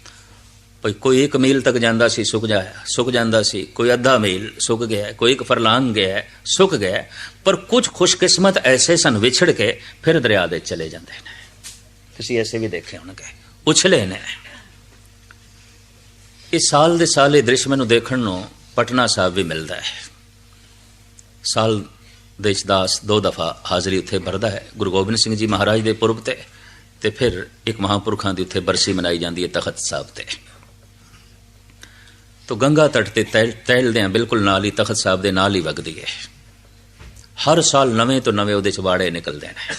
ਭਈ ਕੋਈ ਇੱਕ ਮੀਲ ਤੱਕ ਜਾਂਦਾ ਸੀ, ਸੁੱਕ ਜਾਇਆ, ਸੁੱਕ ਜਾਂਦਾ ਸੀ। ਕੋਈ ਅੱਧਾ ਮੀਲ ਸੁੱਕ ਗਿਆ, ਕੋਈ ਇੱਕ ਫਰਲਾਂਗ ਗਿਆ, ਸੁੱਕ ਗਿਆ। ਪਰ ਕੁਝ ਖੁਸ਼ਕਿਸਮਤ ਐਸੇ ਸਨ ਵਿਛੜ ਕੇ, ਫਿਰ ਦਰਿਆ ਦੇ ਚਲੇ ਜਾਂਦੇ ਨੇ। ਤੁਸੀਂ ਐਸੇ ਵੀ ਦੇਖੇ ਹੋਣਗੇ, ਉਛਲੇ ਨੇ। ਇਸ ਸਾਲ ਦੇ ਸਾਲ ਇਹ ਦ੍ਰਿਸ਼ ਮੈਨੂੰ ਦੇਖਣ ਨੂੰ ਪਟਨਾ ਸਾਹਿਬ ਵੀ ਮਿਲਦਾ ਹੈ। ਸਾਲ ਦੇਸ਼ਦਾਸ ਦੋ ਦਫਾ ਹਾਜ਼ਰੀ ਉੱਥੇ ਭਰਦਾ ਹੈ। ਗੁਰੂ ਗੋਬਿੰਦ ਸਿੰਘ ਜੀ ਮਹਾਰਾਜ ਦੇ ਪੁਰਬ ਤੇ ਤੇ ਫਿਰ ਇੱਕ ਮਹਾਂਪੁਰਖਾਂ ਦੀ ਉੱਥੇ ਬਰਸੀ ਮਨਾਈ ਜਾਂਦੀ ਹੈ ਤਖਤ ਸਾਹਿਬ ਤੇ। ਤੋ ਗੰਗਾ ਤਟ ਤੇ ਤੈਲ ਤੈਲਦੇ ਆ ਬਿਲਕੁਲ ਨਾਲ ਹੀ ਤਖਤ ਸਾਹਿਬ ਦੇ ਨਾਲ ਹੀ ਵਗਦੀ ਹੈ ਹਰ ਸਾਲ ਨਵੇਂ ਤੋਂ ਨਵੇਂ ਉਹਦੇ ਚ ਵਾੜੇ ਨਿਕਲਦੇ ਨੇ।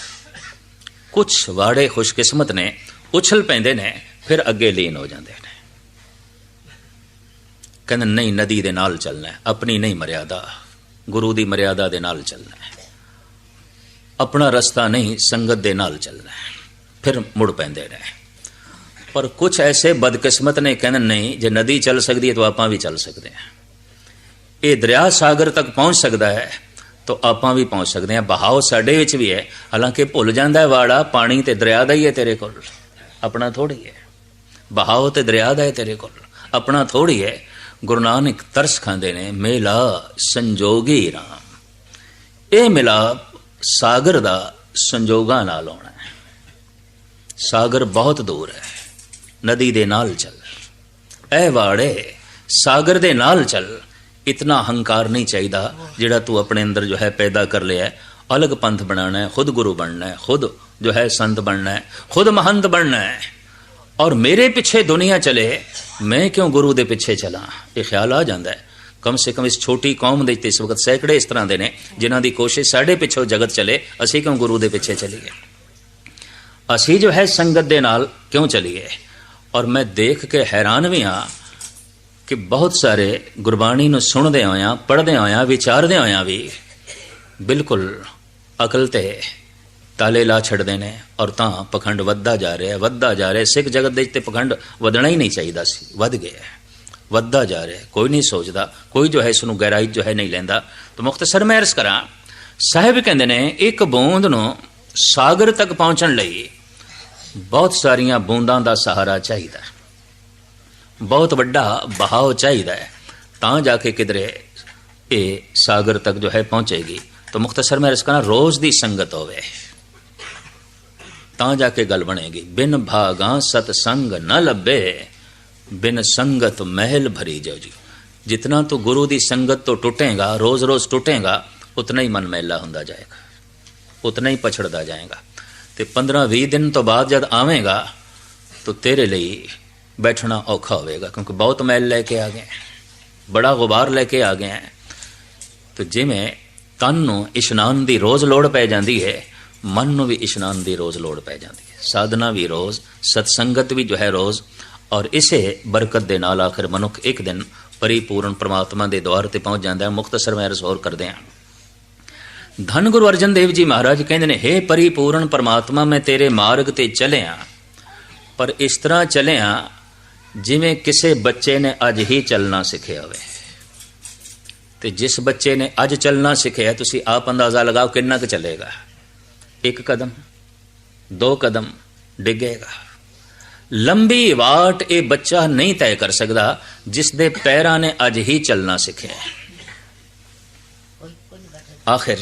ਕੁਝ ਵਾੜੇ ਖੁਸ਼ਕਿਸਮਤ ਨੇ, ਉਛਲ ਪੈਂਦੇ ਨੇ, ਫਿਰ ਅੱਗੇ ਲੀਨ ਹੋ ਜਾਂਦੇ ਨੇ। ਕਹਿੰਦੇ ਨਹੀਂ, ਨਦੀ ਦੇ ਨਾਲ ਚੱਲਣਾ ਆਪਣੀ ਨਹੀਂ ਮਰਿਆਦਾ। ਗੁਰੂ ਦੀ ਮਰਿਆਦਾ ਦੇ ਨਾਲ ਚੱਲਣਾ ਆਪਣਾ ਰਸਤਾ ਨਹੀਂ, ਸੰਗਤ ਦੇ ਨਾਲ ਚੱਲਣਾ ਫਿਰ ਮੁੜ ਪੈਂਦੇ ਨੇ। ਪਰ ਕੁਝ ਐਸੇ ਬਦਕਿਸਮਤ ਨੇ ਕਹਿੰਦੇ, ਨਹੀਂ, ਜੇ ਨਦੀ ਚੱਲ ਸਕਦੀ ਹੈ ਤਾਂ ਆਪਾਂ ਵੀ ਚੱਲ ਸਕਦੇ ਹਾਂ। ਇਹ ਦਰਿਆ ਸਾਗਰ ਤੱਕ ਪਹੁੰਚ ਸਕਦਾ ਹੈ ਤਾਂ ਆਪਾਂ ਵੀ ਪਹੁੰਚ ਸਕਦੇ ਹਾਂ। ਬਹਾਓ ਸਾਡੇ ਵਿੱਚ ਵੀ ਹੈ। ਹਾਲਾਂਕਿ ਭੁੱਲ ਜਾਂਦਾ ਹੈ ਵਾੜਾ, ਪਾਣੀ ਤੇ ਦਰਿਆ ਦਾ ਹੀ ਹੈ ਤੇਰੇ ਕੋਲ। ਆਪਣਾ ਥੋੜੀ ਹੈ। ਬਹਾਓ ਤੇ ਦਰਿਆ ਦਾ ਹੈ ਤੇਰੇ ਕੋਲ। ਆਪਣਾ ਥੋੜੀ ਹੈ। ਗੁਰੂ ਨਾਨਕ ਤਰਸ ਖਾਂਦੇ ਨੇ, ਮੇਲਾ ਸੰਜੋਗੀ ਰਾਮ। ਇਹ ਮਿਲਾਪ ਸਾਗਰ ਦਾ ਸੰਜੋਗਾਂ ਨਾਲ ਆਉਣਾ ਹੈ। ਸਾਗਰ ਬਹੁਤ ਦੂਰ ਹੈ। ਨਦੀ ਦੇ ਨਾਲ ਚੱਲ। ਐ ਵਾੜੇ, ਸਾਗਰ ਦੇ ਨਾਲ ਚੱਲ। ਇਤਨਾ ਹੰਕਾਰ ਨਹੀਂ ਚਾਹੀਦਾ ਜਿਹੜਾ ਤੂੰ ਆਪਣੇ ਅੰਦਰ ਜੋ ਹੈ ਪੈਦਾ ਕਰ ਲਿਆ। ਹੈ। ਅਲੱਗ ਪੰਥ ਬਣਾਣਾ ਹੈ, ਖੁਦ ਗੁਰੂ ਬਣਨਾ ਹੈ, ਖੁਦ ਜੋ ਹੈ ਸੰਤ ਬਣਨਾ ਹੈ, ਖੁਦ ਮਹੰਤ ਬਣਨਾ ਹੈ। ਔਰ ਮੇਰੇ ਪਿੱਛੇ ਦੁਨੀਆ ਚਲੇ, ਮੈਂ ਕਿਉਂ ਗੁਰੂ ਦੇ ਪਿੱਛੇ ਚਲਾਂ? ਇਹ ਖਿਆਲ ਆ ਜਾਂਦਾ ਹੈ। ਕਮ ਸੇ ਕਮ ਇਸ ਛੋਟੀ ਕੌਮ ਦੇ ਵਿੱਚ ਇਸ ਵਕਤ ਸੈਂਕੜੇ ਇਸ ਤਰ੍ਹਾਂ ਦੇ ਨੇ, ਜਿਨ੍ਹਾਂ ਦੀ ਕੋਸ਼ਿਸ਼ ਸਾਡੇ ਪਿੱਛੋਂ ਜਗਤ ਚਲੇ, ਅਸੀਂ ਕਿਉਂ ਗੁਰੂ ਦੇ ਪਿੱਛੇ ਚਲੀਏ? ਅਸੀਂ ਜੋ ਹੈ ਸੰਗਤ ਦੇ ਨਾਲ ਕਿਉਂ ਚਲੀਏ? ਔਰ ਮੈਂ ਦੇਖ ਕੇ ਹੈਰਾਨ ਵੀ ਹਾਂ ਕਿ ਬਹੁਤ ਸਾਰੇ ਗੁਰਬਾਣੀ ਨੂੰ ਸੁਣਦੇ ਹੋਇਆਂ, ਪੜ੍ਹਦੇ ਹੋਇਆਂ, ਵਿਚਾਰਦੇ ਹੋਇਆਂ ਵੀ ਬਿਲਕੁਲ ਅਕਲ ਤੇ ਤਾਲੇ ਲਾ ਛੱਡਦੇ ਨੇ ਔਰ ਤਾਂ ਪਖੰਡ ਵੱਧਦਾ ਜਾ ਰਿਹਾ, ਵੱਧਦਾ ਜਾ ਰਿਹਾ। ਸਿੱਖ ਜਗਤ ਦੇ ਵਿੱਚ ਤੇ ਪਖੰਡ ਵਧਣਾ ਹੀ ਨਹੀਂ ਚਾਹੀਦਾ ਸੀ, ਵੱਧ ਗਿਆ। ਵੱਧਦਾ ਜਾ ਰਿਹਾ, ਕੋਈ ਨਹੀਂ ਸੋਚਦਾ, ਕੋਈ ਜੋ ਹੈ ਇਸ ਨੂੰ ਗਹਿਰਾਈ ਜੋ ਹੈ ਨਹੀਂ ਲੈਂਦਾ। ਤਾਂ ਮੁਖਤਸਰ ਮੈਂ ਅਰਜ਼ ਕਰਾਂ, ਸਾਹਿਬ ਕਹਿੰਦੇ ਨੇ, ਇੱਕ ਬੂੰਦ ਨੂੰ ਸਾਗਰ ਤੱਕ ਪਹੁੰਚਣ ਲਈ ਬਹੁਤ ਸਾਰੀਆਂ ਬੂੰਦਾਂ ਦਾ ਸਹਾਰਾ ਚਾਹੀਦਾ ਹੈ। ਬਹੁਤ ਵੱਡਾ ਬਹਾਵ ਚਾਹੀਦਾ ਹੈ। ਤਾਂ ਜਾ ਕੇ ਕਿਧਰੇ ਇਹ ਸਾਗਰ ਤੱਕ ਜੋ ਹੈ ਪਹੁੰਚੇਗੀ, ਤਾਂ ਮੁਖਤਸਰ ਮੈਂ ਰਸਕਣਾ ਰੋਜ਼ ਦੀ ਸੰਗਤ ਹੋਵੇ। ਤਾਂ ਜਾ ਕੇ ਗੱਲ ਬਣੇਗੀ, ਬਿਨ ਭਾਗਾ ਸਤ ਸੰਗ ਨ ਲੱਭੇ, ਬਿਨ ਸੰਗਤ ਮਹਿਲ ਭਰੀ ਜਾਓ ਜੀ। ਜਿਤਨਾ ਤੂੰ ਗੁਰੂ ਦੀ ਸੰਗਤ ਤੋਂ ਟੁੱਟੇਗਾ ਰੋਜ਼-ਰੋਜ਼ ਟੁੱਟੇਗਾ, ਉਤਨਾ ਹੀ ਮਨ ਮੈਲਾ ਹੁੰਦਾ ਜਾਏਗਾ। ਉਤਨਾ ਹੀ ਪਛੜਦਾ ਜਾਏਗਾ। ਤੇ 15-20 ਦਿਨ ਤੋਂ ਬਾਅਦ ਜਦ ਆਵੇਂਗਾ, ਤਾਂ ਤੇਰੇ ਲਈ ਬੈਠਣਾ ਔਖਾ ਹੋਵੇਗਾ, ਕਿਉਂਕਿ ਬਹੁਤ ਮੈਲ ਲੈ ਕੇ ਆ ਗਏ, ਬੜਾ ਗੁਬਾਰ ਲੈ ਕੇ ਆ ਗਏ। ਹੈ ਤੇ ਜਿਵੇਂ ਤਨ ਨੂੰ ਇਸ਼ਨਾਨ ਦੀ ਰੋਜ਼ ਲੋੜ ਪੈ ਜਾਂਦੀ ਹੈ, ਮਨ ਨੂੰ ਵੀ ਇਸ਼ਨਾਨ ਦੀ ਰੋਜ਼ ਲੋੜ ਪੈ ਜਾਂਦੀ ਹੈ। ਸਾਧਨਾ ਵੀ ਰੋਜ਼, ਸਤਸੰਗਤ ਵੀ ਜੋ ਹੈ ਰੋਜ਼, ਔਰ ਇਸੇ ਬਰਕਤ ਦੇ ਨਾਲ ਆਖਰ ਮਨੁੱਖ ਇੱਕ ਦਿਨ ਪਰਿਪੂਰਨ ਪ੍ਰਮਾਤਮਾ ਦੇ ਦਵਾਰ ਤੇ ਪਹੁੰਚ ਜਾਂਦਾ ਹੈ ਮੁਖਤਸਰ ਮੈਂ ਰਸੋਰ ਕਰਦੇ ਹਾਂ। ਧੰਨ ਗੁਰੂ ਅਰਜਨ ਦੇਵ ਜੀ ਮਹਾਰਾਜ ਕਹਿੰਦੇ ਨੇ हे ਪਰਿਪੂਰਨ ਪਰਮਾਤਮਾ, ਮੈਂ ਤੇਰੇ ਮਾਰਗ ਤੇ ਚੱਲਿਆ। ਪਰ ਇਸ ਤਰ੍ਹਾਂ ਚੱਲਿਆ ਜਿਵੇਂ ਕਿਸੇ ਬੱਚੇ ਨੇ ਅੱਜ ਹੀ ਚੱਲਣਾ ਸਿੱਖਿਆ ਹੋਵੇ। ਤੇ ਜਿਸ ਬੱਚੇ ਨੇ ਅੱਜ ਚੱਲਣਾ ਸਿੱਖਿਆ, ਤੁਸੀਂ ਆਪ ਅੰਦਾਜ਼ਾ ਲਗਾਓ ਕਿੰਨਾ ਕੁ ਚੱਲੇਗਾ। ਇੱਕ ਕਦਮ, ਦੋ ਕਦਮ, ਡਿੱਗੇਗਾ। ਲੰਬੀ ਵਾਟ ਇਹ ਬੱਚਾ ਨਹੀਂ ਤੈਅ ਕਰ ਸਕਦਾ, ਜਿਸ ਦੇ ਪੈਰਾਂ ਨੇ ਅੱਜ ਹੀ ਚੱਲਣਾ ਸਿੱਖਿਆ। ਆਖਿਰ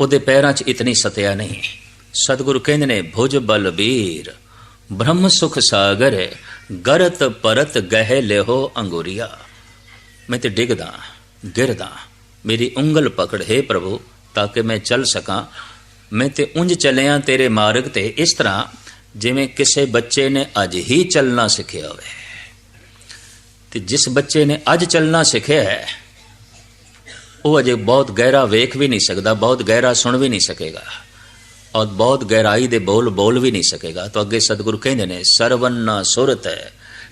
ਉਹਦੇ ਪੈਰਾਂ 'ਚ ਇਤਨੀ ਸਤਿਆ ਨਹੀਂ। ਸਤਿਗੁਰੂ ਕਹਿੰਦੇ ਨੇ, ਭੁਜ ਬਲਬੀਰ, ਬ੍ਰਹਮ ਸੁਖ ਸਾਗਰ, ਗਰਤ ਪਰਤ ਗਹਿ ਲਿਹੋ ਅੰਗੂਰੀਆ। ਮੈਂ ਤੇ ਡਿੱਗਦਾ, ਗਿਰਦਾ, ਮੇਰੀ ਉਂਗਲ ਪਕੜ, ਹੈ ਪ੍ਰਭੂ, ਤਾਂ ਕਿ ਮੈਂ ਚੱਲ ਸਕਾਂ। ਮੈਂ ਤੇ ਉਂਝ ਚੱਲਿਆ ਤੇਰੇ ਮਾਰਗ ਤੇ, ਇਸ ਤਰ੍ਹਾਂ ਜਿਵੇਂ ਕਿਸੇ ਬੱਚੇ ਨੇ ਅੱਜ ਹੀ ਚੱਲਣਾ ਸਿੱਖਿਆ ਹੋਵੇ। ਤੇ ਜਿਸ ਬੱਚੇ ਨੇ ਅੱਜ ਚੱਲਣਾ ਸਿੱਖਿਆ ਹੈ ਉਹ ਅਜੇ ਬਹੁਤ ਗਹਿਰਾ ਵੇਖ ਵੀ ਨਹੀਂ ਸਕਦਾ, ਬਹੁਤ ਗਹਿਰਾ ਸੁਣ ਵੀ ਨਹੀਂ ਸਕੇਗਾ ਔਰ ਬਹੁਤ ਗਹਿਰਾਈ ਦੇ ਬੋਲ ਬੋਲ ਵੀ ਨਹੀਂ ਸਕੇਗਾ। ਤਾਂ ਅੱਗੇ ਸਤਿਗੁਰੂ ਕਹਿੰਦੇ ਨੇ, ਸਰਵਨ ਸੁਰਤ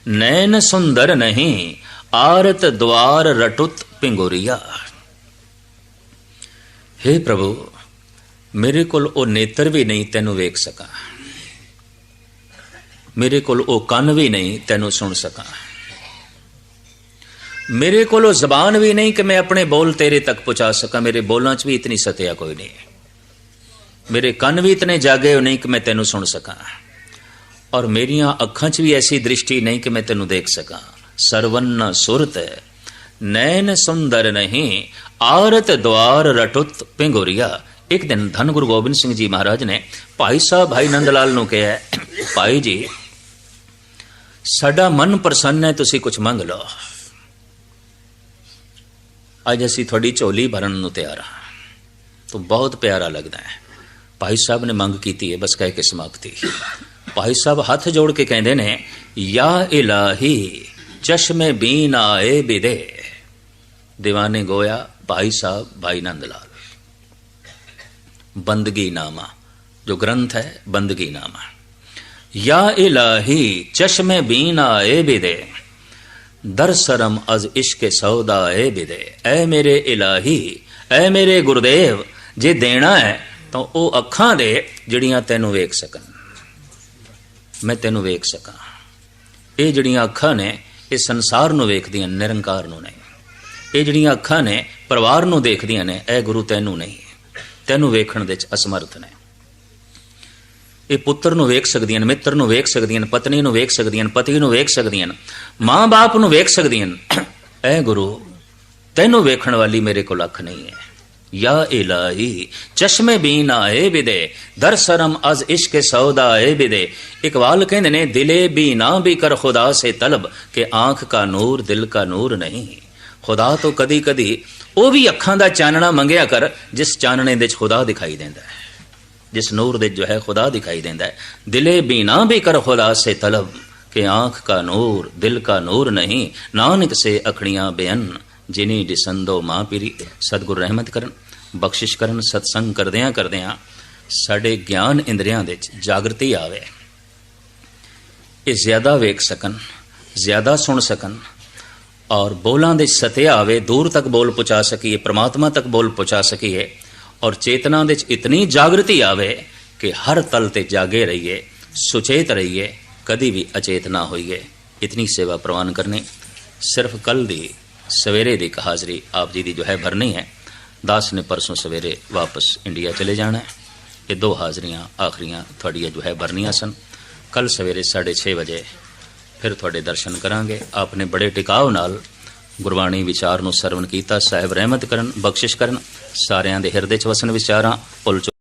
ਨੈਣ ਸੁੰਦਰ ਨਹੀਂ, ਆਰਤ ਦਵਾਰ ਰਟੁਤ ਪਿੰਗੋਰੀਆ। हे ਪ੍ਰਭੂ, ਮੇਰੇ ਕੋਲ ਉਹ ਨੇਤਰ ਵੀ ਨਹੀਂ ਤੈਨੂੰ ਵੇਖ ਸਕਾਂ। ਮੇਰੇ ਕੋਲ ਉਹ ਕੰਨ ਵੀ ਨਹੀਂ ਤੈਨੂੰ ਸੁਣ ਸਕਾਂ। ਮੇਰੇ ਕੋਲੋਂ ਜ਼ਬਾਨ ਵੀ ਨਹੀਂ ਕਿ ਮੈਂ ਆਪਣੇ ਬੋਲ ਤੇਰੇ ਤੱਕ ਪਹੁੰਚਾ ਸਕਾਂ। ਮੇਰੇ ਬੋਲਾਂ 'ਚ ਵੀ ਇਤਨੀ ਸਤਿਆ ਕੋਈ ਨਹੀਂ ਮੇਰੇ ਕੰਨ ਵੀ ਇਤਨੇ ਜਾਗੇ ਹੋ ਨਹੀਂ ਕਿ ਮੈਂ ਤੈਨੂੰ ਸੁਣ ਸਕਾਂ। ਔਰ ਮੇਰੀਆਂ ਅੱਖਾਂ 'ਚ ਵੀ ਐਸੀ ਦ੍ਰਿਸ਼ਟੀ ਨਹੀਂ ਕਿ ਮੈਂ ਤੈਨੂੰ ਦੇਖ ਸਕਾਂ। ਸਰਵਨ ਸੁਰਤ, ਨੈਣ ਸੁੰਦਰ ਨਹੀਂ, ਆਰਤ ਦਵਾਰ ਰਟੁਤ ਪਿੰਗੋਰੀਆ। ਇੱਕ ਦਿਨ ਧੰਨ ਗੁਰੂ ਗੋਬਿੰਦ ਸਿੰਘ ਜੀ ਮਹਾਰਾਜ ਨੇ ਭਾਈ ਸਾਹਿਬ ਭਾਈ ਨੰਦ ਲਾਲ ਨੂੰ ਕਿਹਾ, ਭਾਈ ਜੀ, ਸਾਡਾ ਮਨ ਪ੍ਰਸੰਨ ਹੈ, ਤੁਸੀਂ ਕੁਝ ਮੰਗ ਲਓ। ਅੱਜ ਅਸੀਂ ਤੁਹਾਡੀ ਝੋਲੀ ਭਰਨ ਨੂੰ ਤਿਆਰ ਹਾਂ ਤੋਂ ਬਹੁਤ ਪਿਆਰਾ ਲੱਗਦਾ ਹੈ ਭਾਈ ਸਾਹਿਬ ਨੇ ਮੰਗ ਕੀਤੀ ਹੈ ਬਸ ਕਹਿ ਕੇ ਸਮਾਪਤੀ ਭਾਈ ਸਾਹਿਬ ਹੱਥ ਜੋੜ ਕੇ ਕਹਿੰਦੇ ਨੇ ਯਾ ਇਲਾਹੀ ਚਸ਼ਮੇ ਬੀਨ ਆਏ ਬਿਦੇ ਦੀਵਾਨੇ ਗੋਇਆ ਭਾਈ ਸਾਹਿਬ ਭਾਈ ਨੰਦ ਲਾਲ ਬੰਦਗੀ ਨਾਮਾ ਜੋ ਗ੍ਰੰਥ ਹੈ ਬੰਦਗੀ ਨਾਮਾ ਯਾ ਇਲਾਹੀ ਚਸ਼ਮੇ ਬੀਨ ਆਏ ਬਿਦੇ ਦਰ ਸਰਮ ਅਜ਼ ਇਸ਼ਕ ਸੌਦਾ ਏ ਬਿਦੇ ਐ ਮੇਰੇ ਇਲਾਹੀ ਐ ਮੇਰੇ ਗੁਰਦੇਵ ਜੇ ਦੇਣਾ ਹੈ ਤਾਂ ਉਹ ਅੱਖਾਂ ਦੇ ਜਿਹੜੀਆਂ ਤੈਨੂੰ ਵੇਖ ਸਕਣ ਮੈਂ ਤੈਨੂੰ ਵੇਖ ਸਕਾਂ ਇਹ ਜਿਹੜੀਆਂ ਅੱਖਾਂ ਨੇ ਇਹ ਸੰਸਾਰ ਨੂੰ ਵੇਖਦੀਆਂ ਨੇ, ਨਿਰੰਕਾਰ ਨੂੰ ਨਹੀਂ ਇਹ ਜਿਹੜੀਆਂ ਅੱਖਾਂ ਨੇ ਪਰਿਵਾਰ ਨੂੰ ਦੇਖਦੀਆਂ ਨੇ ਇਹ ਗੁਰੂ ਤੈਨੂੰ ਨਹੀਂ ਤੈਨੂੰ ਵੇਖਣ ਦੇ ਚ ਅਸਮਰਥ ਨੇ ਇਹ ਪੁੱਤਰ ਨੂੰ ਵੇਖ ਸਕਦੀਆਂ ਨੇ, ਮਿੱਤਰ ਨੂੰ ਵੇਖ ਸਕਦੀਆਂ ਨੇ, ਪਤਨੀ ਨੂੰ ਵੇਖ ਸਕਦੀਆਂ ਨੇ, ਪਤੀ ਨੂੰ ਵੇਖ ਸਕਦੀਆਂ ਨੇ, ਮਾਂ-ਬਾਪ ਨੂੰ ਵੇਖ ਸਕਦੀਆਂ ਨੇ। ਐ ਗੁਰੂ, ਤੈਨੂੰ ਵੇਖਣ ਵਾਲੀ ਮੇਰੇ ਕੋਲ ਅੱਖ ਨਹੀਂ ਹੈ। ਯਾ ਇਲਾਹੀ, ਚਸ਼ਮੇ ਬੀਨ ਆਏ ਬਿਦੇ ਦਰ ਸਰਮ ਅਜ਼ ਇਸ਼ਕ ਸੌਦਾ ਏ ਬਿਦੇ ਇਕਬਾਲ ਕਹਿੰਦੇ ਨੇ, ਦਿਲੇ ਵੀ ਨਾ ਵੀ ਕਰ ਖੁਦਾ ਸੇ ਤਲਬ, ਕਿ ਆਂਖ ਕਾ ਨੂਰ, ਦਿਲ ਕਾ ਨੂਰ ਨਹੀਂ। ਖੁਦਾ ਤੋਂ ਕਦੀ ਕਦੀ ਉਹ ਵੀ ਅੱਖਾਂ ਦਾ ਚਾਨਣਾ ਮੰਗਿਆ ਕਰ, ਜਿਸ ਚਾਨਣੇ ਦੇ ਵਿੱਚ ਖੁਦਾ ਦਿਖਾਈ ਦਿੰਦਾ ਹੈ। ਜਿਸ ਨੂਰ ਦੇ ਜੋ ਹੈ ਖੁਦਾ ਦਿਖਾਈ ਦਿੰਦਾ ਹੈ। ਦਿਲੇ ਬੀਨਾ ਵੀ ਕਰ ਖੁਦਾ ਸੇ ਤਲਬ, ਕਿ ਆਂਖ ਕਾ ਨੂਰ, ਦਿਲ ਕਾ ਨੂਰ ਨਹੀਂ, ਨਾਨਕ ਸੇ ਅਖਣੀਆਂ ਬੇਅਨ ਜਿਨੀ ਦਿਸੰਦੋ ਮਾਂ ਪੀਰੀ, ਸਤਿਗੁਰ ਰਹਿਮਤ ਕਰਨ, ਬਖਸ਼ਿਸ਼ ਕਰਨ, ਸਤਸੰਗ ਕਰਦਿਆਂ ਕਰਦਿਆਂ ਸਾਡੇ ਗਿਆਨ ਇੰਦਰੀਆਂ ਵਿੱਚ ਜਾਗਰਤੀ ਆਵੇ। ਇਹ ਜ਼ਿਆਦਾ ਵੇਖ ਸਕਣ, ਜ਼ਿਆਦਾ ਸੁਣ ਸਕਣ, ਔਰ ਬੋਲਾਂ ਦੇ ਸਤਿਆ ਆਵੇ, ਦੂਰ ਤੱਕ ਬੋਲ ਪਹੁੰਚਾ ਸਕੀਏ, ਪ੍ਰਮਾਤਮਾ ਤੱਕ ਬੋਲ ਪਹੁੰਚਾ ਸਕੀਏ ਔਰ ਚੇਤਨਾ ਦੇ ਵਿੱਚ ਇਤਨੀ ਜਾਗਰਤੀ ਆਵੇ ਕਿ ਹਰ ਤਲ ਤੇ ਜਾਗੇ ਰਹੀਏ, ਸੁਚੇਤ ਰਹੀਏ, ਕਦੀ ਵੀ ਅਚੇਤ ਨਾ ਹੋਈਏ। ਇਤਨੀ ਸੇਵਾ ਪ੍ਰਵਾਨ ਕਰਨੀ ਸਿਰਫ ਕੱਲ ਦੀ, ਸਵੇਰੇ ਦੀ ਇੱਕ ਹਾਜ਼ਰੀ ਆਪ ਜੀ ਦੀ ਜੋ ਹੈ ਭਰਨੀ ਹੈ। ਦਾਸ ਨੇ ਪਰਸੋਂ ਸਵੇਰੇ ਵਾਪਸ ਇੰਡੀਆ ਚਲੇ ਜਾਣਾ ਹੈ। ਇਹ ਦੋ ਹਾਜ਼ਰੀਆਂ ਆਖਰੀਆਂ ਤੁਹਾਡੀਆਂ ਜੋ ਹੈ ਵਰਨੀਆਂ ਸਨ। ਕੱਲ ਸਵੇਰੇ 6:30 ਵਜੇ ਫਿਰ ਤੁਹਾਡੇ ਦਰਸ਼ਨ ਕਰਾਂਗੇ। ਆਪਨੇ ਬੜੇ ਟਿਕਾਓ ਨਾਲ ਗੁਰਬਾਣੀ ਵਿਚਾਰ ਨੂੰ ਸਰਵਣ ਕੀਤਾ, ਸਾਹਿਬ ਰਹਿਮਤ ਕਰਨ, ਬਖਸ਼ਿਸ਼ ਕਰਨ, ਸਾਰਿਆਂ ਦੇ ਹਿਰਦੇ ਚ ਵਸਣ ਵਿਚਾਰਾਂ, ਭੁੱਲ ਚੁੱਕ